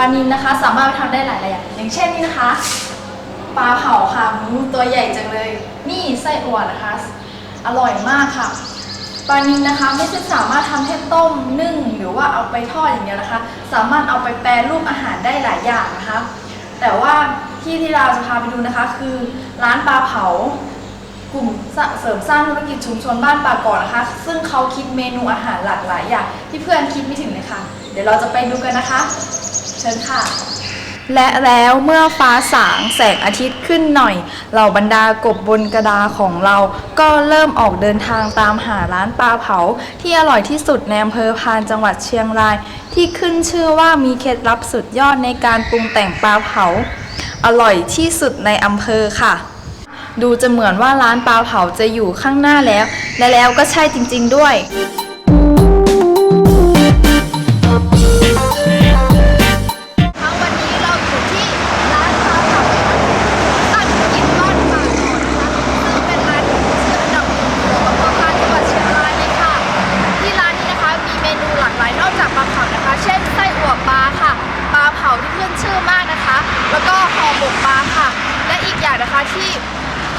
ปลานินนะคะ สามารถทำได้หลายๆอย่างอย่างเช่นนี่นะคะ ปลาเผาค่ะมูตัวใหญ่จังเลย นี่ไส้อั่วนะคะ อร่อยมากค่ะปลานินนะคะไม่ใช่สามารถทำแค่ต้มนึ่ง หรือว่าเอาไปทอดอย่างเดียวนะคะ สามารถเอาไปแปรรูปอาหารได้หลายอย่างนะคะ แต่ว่าที่ที่เราจะพาไปดูนะคะ คือร้านปลาเผากลุ่มเสริมสร้างธุรกิจชุมชนบ้านป่าก่อนนะคะ ซึ่งเขาคิดเมนูอาหารหลากหลายอย่างที่เพื่อนคิดไม่ถึงเลยค่ะ ดี๋ยวเราจะไปดูกันนะคะ เชิญค่ะ และแล้วเมื่อฟ้าสางแสงอาทิตย์ขึ้นหน่อย เหล่าบรรดากบบนกระดาของเราก็เริ่มออกเดินทางตามหาร้านปลาเผา ที่อร่อยที่สุดในอำเภอพานจังหวัดเชียงราย ที่ขึ้นชื่อว่ามีเคล็ดลับสุดยอดในการปรุงแต่งปลาเผา อร่อยที่สุดในอำเภอค่ะดูจะเหมือนว่าร้านปลาเผาจะอยู่ข้างหน้าแล้ว และแล้วก็ใช่จริง ๆ ด้วย อย่างนะคะที่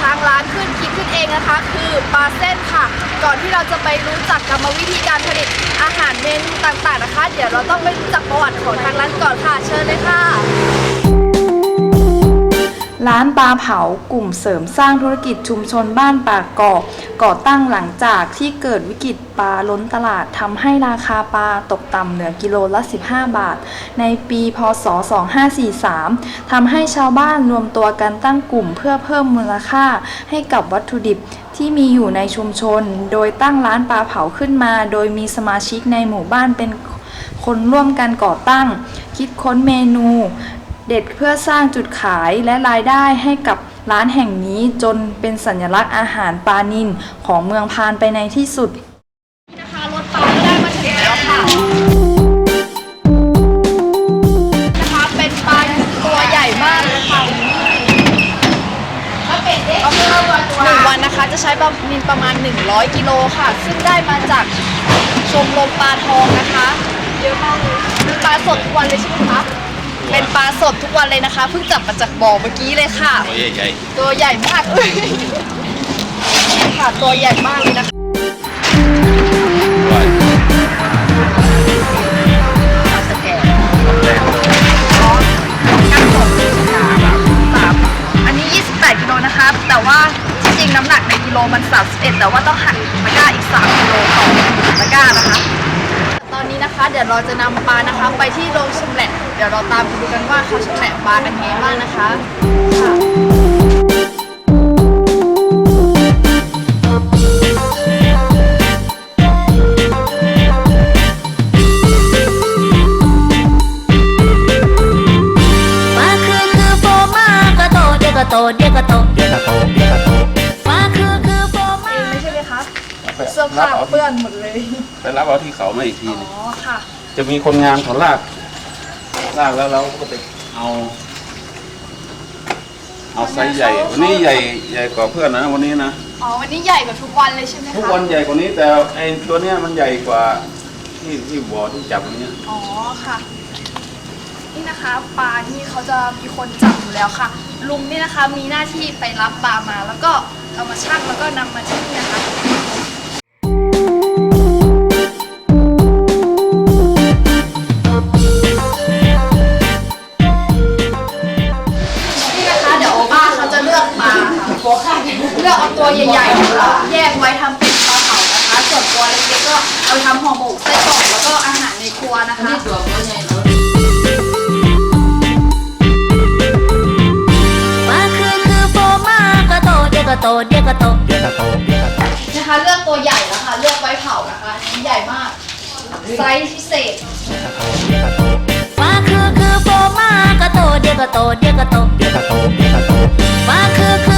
ทางร้านขึ้นคิดขึ้นเองนะคะ คือปลาเส้นค่ะ ก่อนที่เราจะไปรู้จักกรรมวิธีการผลิตอาหารเมนูต่างๆนะคะ เดี๋ยวเราต้องไปรู้จักประวัติของทางร้านก่อนค่ะ เชิญเลยค่ะ ร้านปลาเผากลุ่มเสริมสร้างธุรกิจชุมชนบ้านป่ากอกก่อตั้งหลังจากที่เกิดวิกฤตปลาล้นตลาดทำให้ราคาปลาตกต่ำเหลือกิโลละ 15 บาท ในปีพศ 2543ทำให้ชาวบ้านรวมตัวกันตั้งกลุ่มเพื่อเพิ่มมูลค่าให้กับวัตถุดิบที่มีอยู่ในชุมชน โดยตั้งร้านปลาเผาขึ้นมา โดยมีสมาชิกในหมู่บ้านเป็นคนร่วมกันก่อตั้ง คิดค้นเมนู เด็ดเพื่อสร้างจุดขายและรายได้ให้กับร้านแห่งนี้จนเป็นสัญลักษณ์อาหารปลานินของเมืองพานไปในที่สุดนะคะรถปลาก็ได้มาถึงแล้วค่ะนะคะเป็นปลาตัวใหญ่มากเลยค่ะหนึ่งวันนะคะจะใช้ปลานินประมาณ 100 กิโลค่ะ ซึ่งได้มาจากชมรมปลาทองนะคะเยอะมากเลยเป็นปลาสดทุกวันเลยใช่ไหมคะ เป็นปลาสดทุกวันเลยนะคะเพิ่งจับมาจากบ่อเมื่อกี้เลยค่ะ ตัวใหญ่ตัวใหญ่มากเลยค่ะตัวใหญ่มากเลยนะคะๆด้วยอันนี้28กิโลนะคะแต่ว่าที่จริงน้ำหนักในกิโลมัน 31 แต่ว่าต้องหักตะกร้าอีก 3 กิโลต่อตะกร้านะคะตอ นะคะ เดี๋ยวเราจะนำปลานะคะ ไปที่โรงชำแหละเดี๋ยวเราตามไปดูกันว่าเขาชำแหละปลากันยังไงบ้างนะคะค่ะฟ้าคือคือโฟมากะโตเดียกะโตเดียกระโตเดียวกะโต รับเอาที่เขามาอีกทีอ๋หนึงอค่ะ จะมีคนงานเขาลากลากแล้วเราก็ไปเอา เอาไซส์ใหญ่ วันนี้ใหญ่ใหญ่กว่าเพื่อนนะ วันนี้นะอ๋อวันนี้ใหญ่กว่าทุกวันเลยใช่ไหมคะทุกวันใหญ่กว่านี้แต่ไอตัวเนี้ยมันใหญ่กว่าที่ที่บ่อที่จับวันเนี้ยอ๋อค่ะ นี่นะคะปลาที่เขาจะมีคนจับอยู่แล้วค่ะ ลุงนี่นะคะมีหน้าที่ไปรับปลามาแล้วก็เอามาชั่งแล้วก็นำมาที่นี่นะคะ ลือกเอาตัวใหญ่ๆนะคะแยกไว้ทำเป็นปลาเผานะคะ ส่วนตัวเล็กๆก็เอาไปทำห่อหมกไส้กรอกแล้วก็อาหารในครัวนะคะฟ้าคือคือโฟมากระโตเดียวกระโตเดียวกระโตเดียวกระโตเดียวกระโตนะคะเลือกตัวใหญ่แล้วค่ะเลือกไซส์พิเศษฟ้าคือคือโฟมากระโตเดียวกระโตเดียวกระโตเดียวกระโตเดียวกระโตฟ้าคือคือโฟม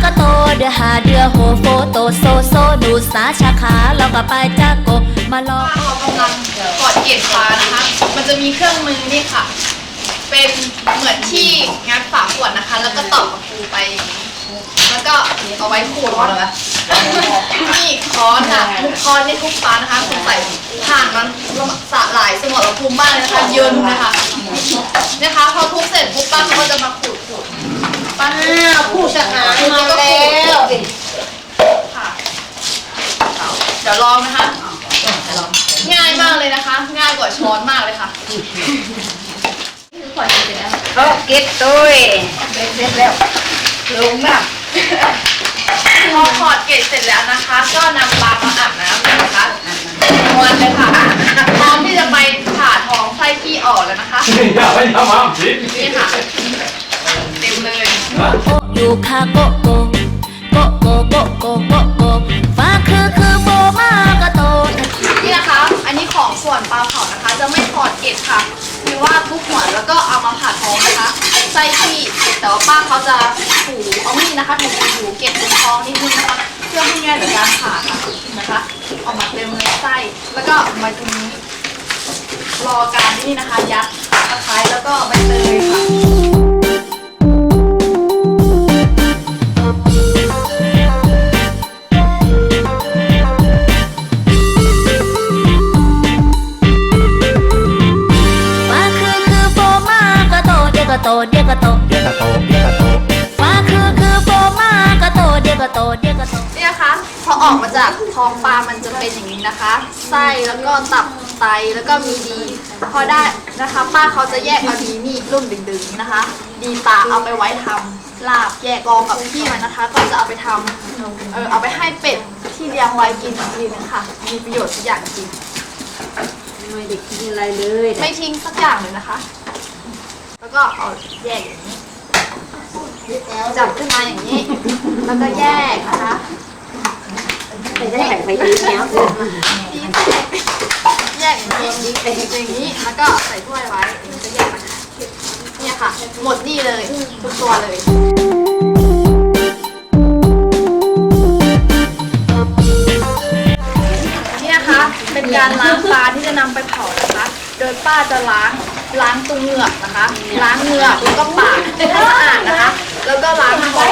ากระโตเดือหาเดือโหโฟโตโซโซดูสาชาขาเราก็ไปจากโกมาลอป้าเขากำลังกดเกล็ดปลานะคะ มันจะมีเครื่องมือนี่ค่ะ เป็นเหมือนที่งัดฝาขวดนะคะ แล้วก็ตอกกับปูไป แล้วก็เอาไว้ขูดเลยนะนี่ค้อนค่ะค้อนนี่ทุกปลานะคะสงสัยผ่านมันสะหลายสมรภูมิมากเลยนะคะเยินนะคะนะคะพอทุบเสร็จปุ๊บป้าเขาก็จะมาขูดขูด ป้าขูดจากหางมาแล้วค่ะเดี๋ยวลองนะคะ ง่ายมากเลยนะคะ ง่ายกว่าช้อนมากเลยค่ะขอเสร็จแล้วก็เก็บตัวเสร็จแล้วลงน่ะพอถอดเกล็ดเสร็จแล้วนะคะ ก็นำปลามาอาบน้ำเลยนะคะม้วนเลยค่ะพร้อมที่จะไปผ่าท้องไส้ขี้ออกแล้วนะคะ อย่าไปทำอ้ามสินี่ค่ะ เต็มเลย โกยูคาโกโกโกโกโกโกโกโกฟ้าคือคือโฟมากระโตนี่นะคะ อันนี้ของส่วนปลาเผานะคะ จะไม่ถอดเกล็ดค่ะคือว่าทุกหัวแล้วก็เอามาผ่าท้องนะคะไส้ที่แต่ว่าป้าเขาจะถูเอามีดนะคะถูถูเกล็ดตรงท้องนิดนึงนะคะเพื่อให้ง่ายต่อการผ่าค่ะนะคะออกมาเต็มเลยไส้แล้วก็มาตรงนี้รอการนี่นะคะยัดตะไคร้แล้วก็ใบเตยค่ะ อออกมาจากท้องปลา มันจะเป็นอย่างนี้นะคะ ไส้แล้วก็ตับไตแล้วก็มีดี พอได้นะคะป้าเขาจะแยกเอาดีนี่รุ่นดึงๆนะคะ ดีตาเอาไปไว้ทำลาบแยกกองกับพี่มันนะคะ ก็จะเอาไปทำเออเอาไปให้เป็ดที่เลี้ยงไว้กินอีกทีนึงค่ะ มีประโยชน์ทุกอย่างจริงไม่ได้กินอะไรเลยไม่ทิ้งสักอย่างเลยนะคะ แล้วก็เอาแยกอย่างนี้จับขึ้นมาอย่างนี้ แล้วก็แยกนะคะ แข่งไปอีแล้วแยกอย่างนี้อย่างนี้ แล้วก็ใส่ถ้วยไว้มันจะแยกนะคะเนี่ยค่ะ หมดนี่เลยทุกตัวเลยนี่นะคะ เป็นการล้างปลาที่จะนำไปเผานะคะ โดยป้าจะล้างล้างตรงเหงือกนะคะ ล้างเหงือกแล้วก็ปากให้สะอาดนะคะ แล้วก็ล้างท้อง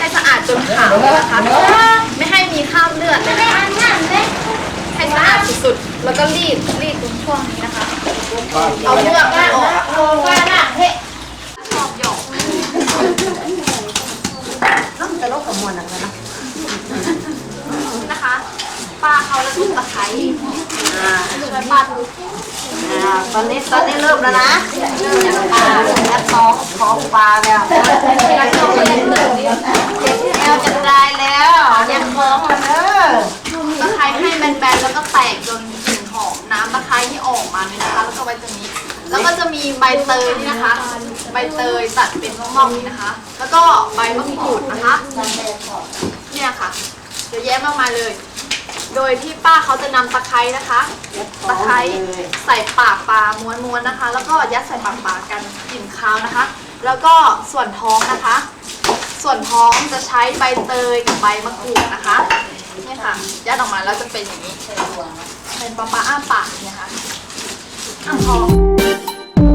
ให้สะอาดจนขาวนะคะ ไม่ให้ มีคราบเลือดเลยนะคะให้สะอาดสุดๆ แล้วก็รีดรีดตรงช่วงนี้นะคะ เอาเหงือกไม่ออกว่าหน้าเฮ้ชอบหยอกต้องจะลดกับมวลอะไรนะนี่นะคะป้าเขาแล้วทุบตะไคร้อ่าช่วยป้าทุบอ่าตอนนี้ตอนนี้เริ่มแล้วนะเริ่มจากป้ายัดท้องท้องปลาแล้วแล้วก็เล่นเลยแอวจะได้ แล้วยัดท้องแล้วเด้อตะไคร้ให้แบนๆแล้วก็แตกจนกลิ่นหอมน้ำตะไคร้ที่ออกมาเนี่ยนะคะ แล้วก็ไว้ตรงนี้ แล้วก็จะมีใบเตยนี่นะคะ ใบเตยตัดเป็นม่องๆนี่นะคะ แล้วก็ใบมะกรูดนะคะ เนี่ยค่ะเยอะแยะมากมายเลย โดยที่ป้าเขาจะนำตะไคร้นะคะ ตะไคร้ใส่ปากปลาม้วนๆนะคะ แล้วก็ยัดใส่ปากปลากันกลิ่นคาวนะคะ แล้วก็ส่วนท้องนะคะ ส่วนท้องจะใช้ใบเตยกับใบมะกรูดนะคะนี่ค่ะยัดออกมาแล้วจะเป็นอย่างนี้เป็นปลาปลาอ้าปากเนี่ยค่ะอ้าท้อง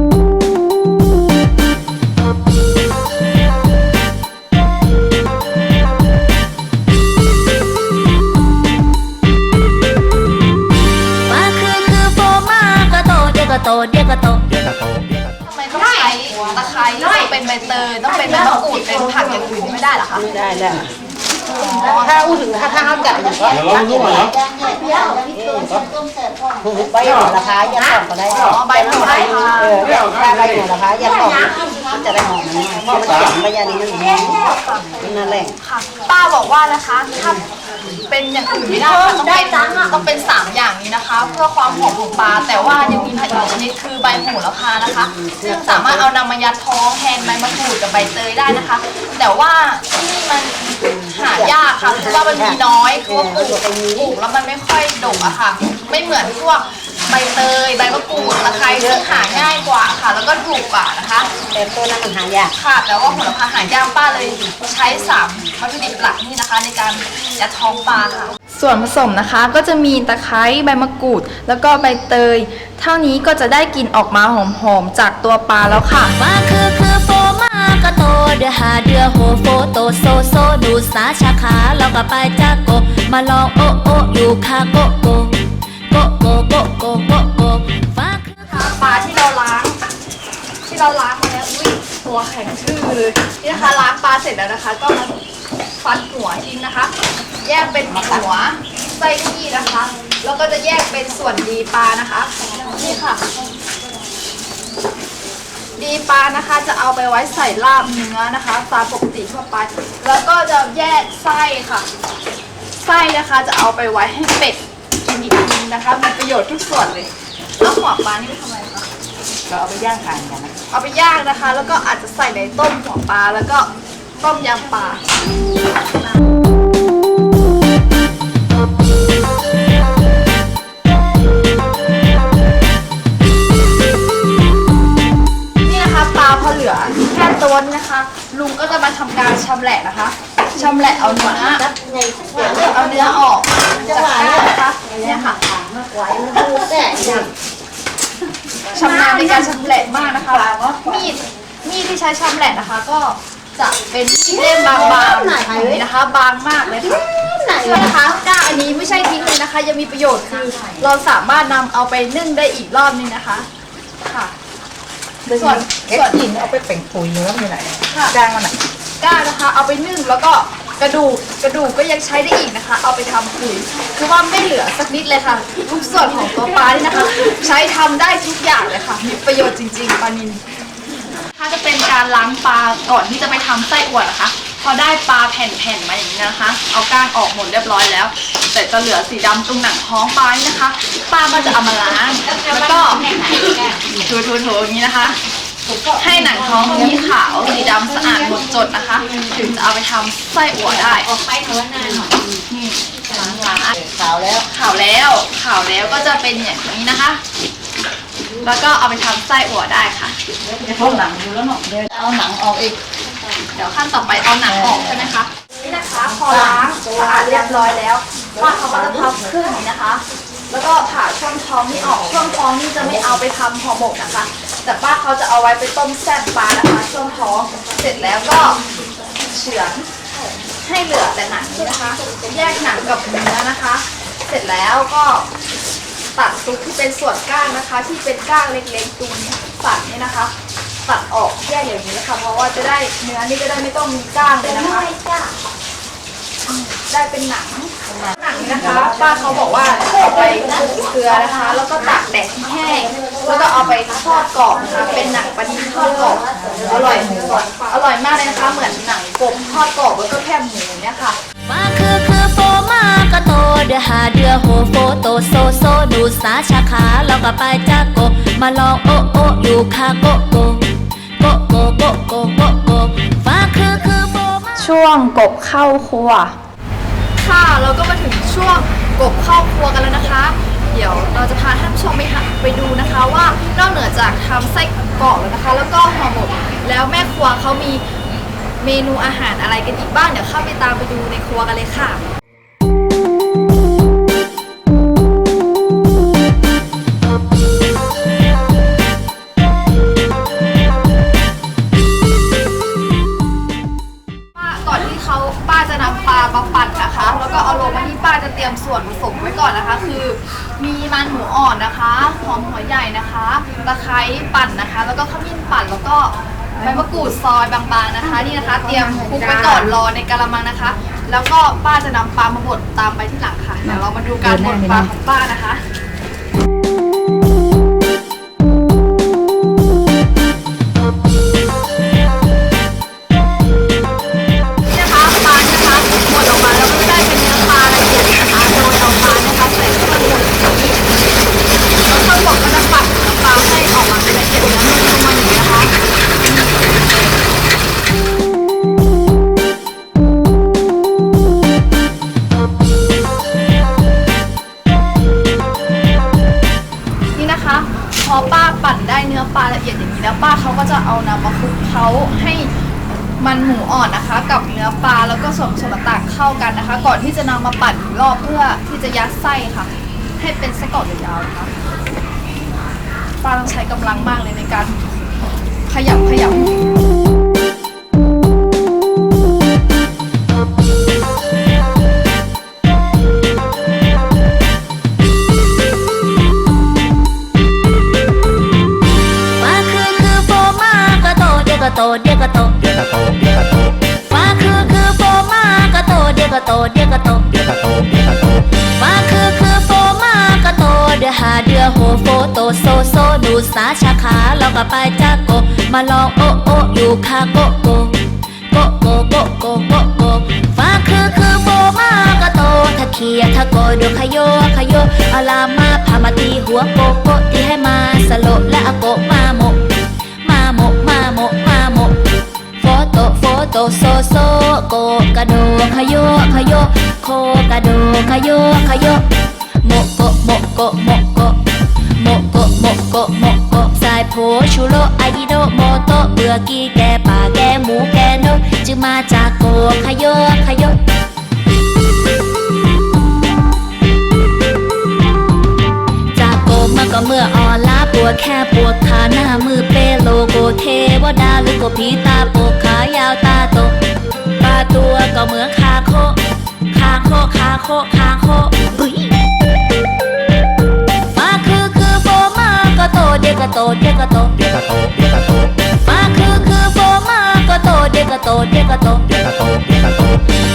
ฟ้าคือคือโฟมากระโตเดียกระโตเดียกระโต เป็นใบเตยต้องเป็นใบมะกรูดเป็นผักอย่างอื่นไม่ได้เหรอคะ ไม่ได้แล้ว ถ้าอู้ถึงถ้าถ้าเขาจับอยู่ก็เดี๋ยวเราลูกเหรอใบหัวราคายัดท้องก็ได้ใบมะกรูดค่ะเออถ้าใบหัวราคายัดท้องมันจะได้หอมเพราะมันเก็บใบยานี้นั่นเองนั่นแหละป้าบอกว่านะคะถ้าเป็นอย่างอื่นไม่ได้ต้องเป็นต้องเป็นสามอย่างนี้นะคะ เพื่อความหอมของปลา แต่ว่ายังมีผักอีกชนิดคือใบโหระพานะคะ ซึ่งสามารถเอานำมายัดท้องแทนใบมะกรูดกับใบเตยได้นะคะ แต่ว่าที่นี่มัน หายากค่ะเพราะว่ามันมีน้อยเพราะว่าปลูกปลูกแล้วมันไม่ค่อยดกอะค่ะ ไม่เหมือนพวกเตยใบมะกรูดตะไคร้ซึ่งหาง่ายกว่าค่ะ แล้วก็ถูกกว่านะคะ แต่ตัวนั้นมันหายากค่ะแต่ว่าโหระพาหายากป้าเลยใช้สามวัตถุดิบหลักนี่นะคะ ในการยัดท้องปลาค่ะ ส่วนผสมนะคะก็จะมีตะไคร้ใบมะกรูด แล้วก็ใบเตย เท่านี้ก็จะได้กลิ่นออกมาหอมๆจากตัวปลาแล้วค่ะ โฟมากระโตเดือหาเดือโฮโฟโตโซโซดูสาชาขาเราก็ไปจากโก มาลองโอโออยู่คาโกโกโกโกโกโกโกโกฟ้าคือนะคะปลาที่เราล้าง ที่เราล้างมาแล้วอุ้ยหัวแข็งชื่อเลยนี่นะคะล้างปลาเสร็จแล้วนะคะ ก็มาฟันหัวทิ้งนะคะ แยกเป็นหัวไส้ขี้นะคะ แล้วก็จะแยกเป็นส่วนดีปลานะคะนี่ค่ะ ดีปลานะคะจะเอาไปไว้ใส่ลาบเนื้อนะคะตามปกติทั่วไป แล้วก็จะแยกไส้ค่ะ ไส้นะคะจะเอาไปไว้ให้เป็ดกินอีกทีนึงนะคะมีประโยชน์ทุกส่วนเลย แล้วหัวปลานี่ไม่ทำอะไรคะก็เอาไปย่างทานกันนะเอาไปย่างนะคะ แล้วก็อาจจะใส่ในต้มหัวปลาแล้วก็ต้มยำปลา นี้นะคะ ลุงก็จะมาทำการชำแหละนะคะชำแหละเอาเนื้อเอาเนื้อออกจากก้างนะคะเนี่ยค่ะไหวมันดูแต่ยังชำนาญในการชำแหละมากนะคะมีดมีดที่ใช้ชำแหละนะคะ ก็จะเป็นมีดเล่มบางๆอย่างนี้นะคะ บางมากเลยค่ะนี่นะคะก้างอันนี้ไม่ใช่ทิ้งเลยนะคะ ยังมีประโยชน์คือ เราสามารถนำเอาไปนึ่งได้อีกรอบนึงนะคะ ค่ะ ส่วนเอ็ดส่วน กินเอาไปเป็นปุ๋ยเนื้อมันไหนค่ะ จ้างมันไหนก้างนะคะ เอาไปนึ่งแล้วก็กระดูกกระดูกก็ยังใช้ได้อีกนะคะ เอาไปทำปุ๋ยคือว่าไม่เหลือสักนิดเลยค่ะทุกส่วนของตัวปลานี่นะคะ ใช้ทำได้ทุกอย่างเลยค่ะ มีประโยชน์จริงๆปลานิน ถ้าจะเป็นการล้างปลาก่อนที่จะไปทำไส้อั่วนะคะ พอได้ปลาแผ่นๆมาอย่างนี้นะคะ เอาก้างออกหมดเรียบร้อยแล้ว แต่จะเหลือสีดำตรงหนังท้องปลานี่นะคะ ป้าก็จะเอามาล้างแล้วก็ถูๆๆอย่างนี้นะคะ ให้หนังท้องมีขาวสีดำสะอาดหมดจดนะคะ ถึงจะเอาไปทำไส้อั่วได้ออกไปเถอะนานนี่ล้างล้างขาวแล้วขาวแล้วขาวแล้วก็จะเป็นอย่างนี้นะคะ แล้วก็เอาไปทำไส้อั่วได้ค่ะเพราหนังดูแล้วเนาะเอาหนังออกอีก เดี๋ยวขั้นต่อไปเอาหนังออกใช่ไหมคะ นี่นะคะพอล้างสะอาดเรียบร้อยแล้วป้าเขาก็จะพับครึ่งนี้นะคะ แล้วก็ผ่าช่วงท้องนี่ออก ช่วงท้องนี่จะไม่เอาไปทำห่อหมกนะคะ แต่ป้าเขาจะเอาไว้ไปต้มแซ่บปลานะคะ ช่วงท้อง เสร็จแล้วก็เฉือนให้เหลือแต่หนังนี้นะคะ แยกหนังกับเนื้อนะคะ เสร็จแล้วก็ตัดตรงที่เป็นส่วนก้างนะคะ ที่เป็นก้างเล็กๆตรงสันนี่นะคะ ตัดออกแยกอย่างนี้นะคะเพราะว่าจะได้เนื้อนี่จะได้ไม่ต้องมีก้างเลยนะคะ ได้เป็นหนังหนังนี่นะคะ ป้าเขาบอกว่าเอาไปคลุกเกลือนะคะ แล้วก็ตากแดดให้แห้งแล้วก็เอาไปทอดกรอบนะคะเป็นหนังปลาดิบทอดกรอบอร่อยอร่อยมากเลยนะคะ เหมือนหนังกบทอดกรอบแล้วก็แค่หมูเนี่ยค่ะว่าคือคือโฟมากระโตเดือหาเดือโฮโฟโตโซโซดูสาชาขาเราก็ไปจากโกมาลองโอโออยู่คาโกโก โกโกโกโกฟ้าคือคือโฟมาช่วงกบเข้าครัว ค่ะเราก็มาถึงช่วงกบเข้าครัวกันแล้วนะคะ เดี๋ยวเราจะพาท่านผู้ชมไปหาไปดูนะคะว่านอกเหนือจากทำไส้กรอกแล้วนะคะ แล้วก็ห่อหมกแล้วแม่ครัวเขามีเมนูอาหารอะไรกันอีกบ้างเดี๋ยวเข้าไปตามไปดูในครัวกันเลยค่ะ รูดซอยบางๆนะคะนี่นะคะ เตรียมคลุกไว้ก่อนรอในกะละมังนะคะ แล้วก็ป้าจะนำปลามาบดตามไปที่หลังค่ะเดี๋ยวเรามาดูการบดปลาของป้านะคะ ปั่นได้เนื้อปลาละเอียดอย่างนี้แล้วป้าเขาก็จะเอานำมาคลุกเขาให้มันหมูอ่อนนะคะ กับเนื้อปลาแล้วก็ส่วนผสมต่างๆเข้ากันนะคะ ก่อนที่จะนำมาปั่นอีกรอบเพื่อที่จะยัดไส้ค่ะ ให้เป็นไส้กรอกยาวๆนะคะป้าต้องใช้กำลังมากเลยในการขยับขยับ ขาเราก็ไปจากโก มาลองโอโออยู่คาโกโกโกโกโกโกโกโกฟ้าคือคือโฟมากระโตถ้าเคียถ้าโกดูขยโยขยโยอาลามาพามาตีหัวโกโกที่ให้มาสโลและอโกมาโมมาโมมาโมมาโมโฟโตโฟโตโซโซโกกระโดขยโยขยโยโคกระโดขยโยขยโยโมโกโมโกโมโกโมโกโมโกโมโก โพชูโรอายโดโมโตเบือกีแกป่าแกหมูแกนกจึงมาจากโกขยโยขยโยจากโกมาก็เมื่ออ่อลาปวดแค่ปวดขาหน้ามือเปโลโกเทวดาหรือโกผีตาโปกขายาวตาโตปลาตัวก็เหมือนคาโคคาโคคาโคคาโค ก็โตเดียวก็โตเดียวกระโตเดียวกระโตฟ้าคือคือโฟมาก็โตเดียวก็โตเดียวก็โตเดียวกระโตเดียวกระโต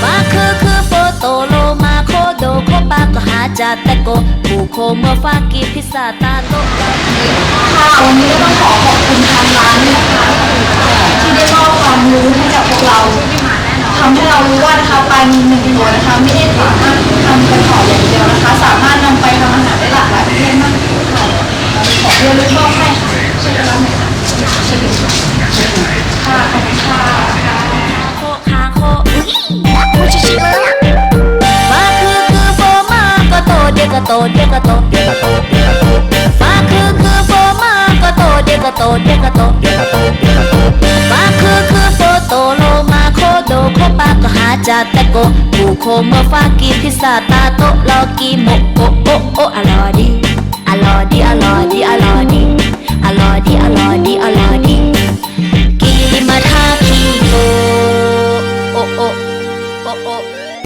ฟ้าคือคือโฟโตโลมาโคโดโคปาก็หาจาแต่โกผูโคเมื่อฟ้ากีพิซซ่าตาโตค่ะวันนี้ก็ต้องขอขอบคุณทางร้านด้วยนะคะที่ได้มอบความรู้ให้กับพวกเราทำให้เรารู้ว่านะคะปลานิลหนึ่งตัวนะคะไม่ได้สามารถทำเป็นห่ออย่างเดียวนะคะ สามารถนำไปทำอาหารได้หลากหลายประเภทมากค่ะขอ เรียนรู้มอบให้ค่ะช่วยกันรับหน่อยค่ะค่ะขอบคุณค่ะโคคาโคอุ๊ยโคชิชิเลยอะฟ้าคือคือโฟมาก็โตเดียวก็โตเดียวก็โตเดียวกระโตเดียวกระโตฟ้าคือคือโฟมาก็โตเดียวก็โตเดียวก็โตเดียวกระโตเดียวกระโตฟ้าคือคือโฟโตโลมาโคโดโคปาก็หาจาแต่ โกผูโคเมื่อฟ้ากีพิซซ่าตาโตลอกีโมโกโอโออร่อยดีอร่อยดีอร่อยดีอร่อยดีอร่อยดีอร่อยดีอร่อยดี